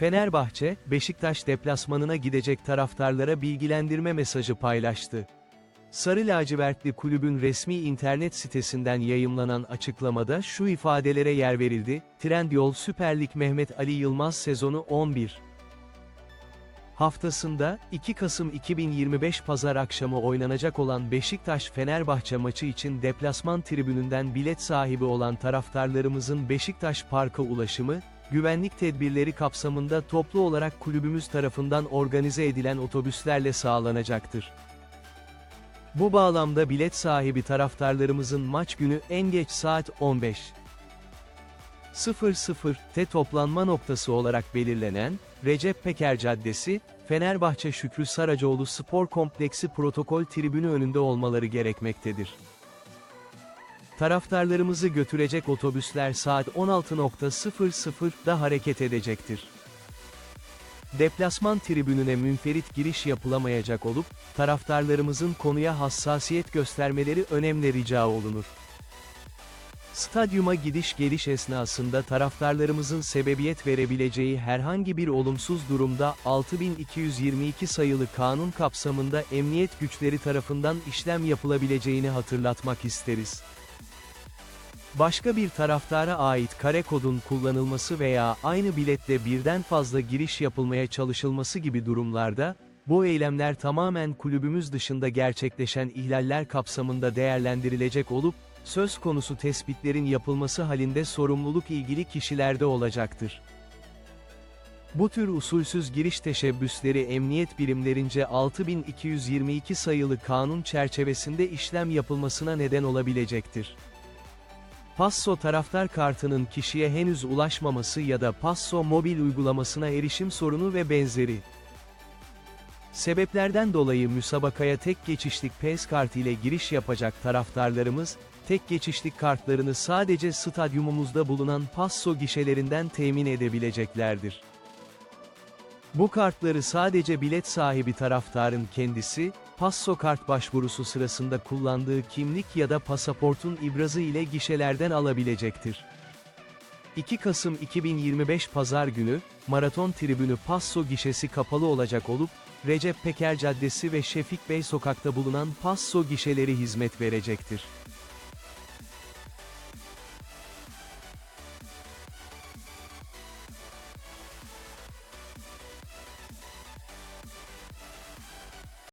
Fenerbahçe, Beşiktaş deplasmanına gidecek taraftarlara bilgilendirme mesajı paylaştı. Sarı lacivertli kulübün resmi internet sitesinden yayımlanan açıklamada şu ifadelere yer verildi, Trendyol Süper Lig Mehmet Ali Yılmaz sezonu 11 haftasında, 2 Kasım 2025 Pazar akşamı oynanacak olan Beşiktaş-Fenerbahçe maçı için deplasman tribününden bilet sahibi olan taraftarlarımızın Beşiktaş Park'a ulaşımı, güvenlik tedbirleri kapsamında toplu olarak kulübümüz tarafından organize edilen otobüslerle sağlanacaktır. Bu bağlamda bilet sahibi taraftarlarımızın maç günü en geç saat 15. 00'te toplanma noktası olarak belirlenen, Recep Peker Caddesi, Fenerbahçe Şükrü Saracoğlu Spor Kompleksi protokol tribünü önünde olmaları gerekmektedir. Taraftarlarımızı götürecek otobüsler saat 16.00'da hareket edecektir. Deplasman tribününe münferit giriş yapılamayacak olup, taraftarlarımızın konuya hassasiyet göstermeleri önemli rica olunur. Stadyuma gidiş geliş esnasında taraftarlarımızın sebebiyet verebileceği herhangi bir olumsuz durumda 6222 sayılı kanun kapsamında emniyet güçleri tarafından işlem yapılabileceğini hatırlatmak isteriz. Başka bir taraftara ait kare kodun kullanılması veya aynı biletle birden fazla giriş yapılmaya çalışılması gibi durumlarda, bu eylemler tamamen kulübümüz dışında gerçekleşen ihlaller kapsamında değerlendirilecek olup, söz konusu tespitlerin yapılması halinde sorumluluk ilgili kişilerde olacaktır. Bu tür usulsüz giriş teşebbüsleri emniyet birimlerince 6222 sayılı kanun çerçevesinde işlem yapılmasına neden olabilecektir. Passo taraftar kartının kişiye henüz ulaşmaması ya da Passo mobil uygulamasına erişim sorunu ve benzeri. Sebeplerden dolayı müsabakaya tek geçişlik PES kart ile giriş yapacak taraftarlarımız, tek geçişlik kartlarını sadece stadyumumuzda bulunan Passo gişelerinden temin edebileceklerdir. Bu kartları sadece bilet sahibi taraftarın kendisi, Passo kart başvurusu sırasında kullandığı kimlik ya da pasaportun ibrazı ile gişelerden alabilecektir. 2 Kasım 2025 Pazar günü, Maraton Tribünü Passo gişesi kapalı olacak olup, Recep Peker Caddesi ve Şefik Bey Sokak'ta bulunan Passo gişeleri hizmet verecektir.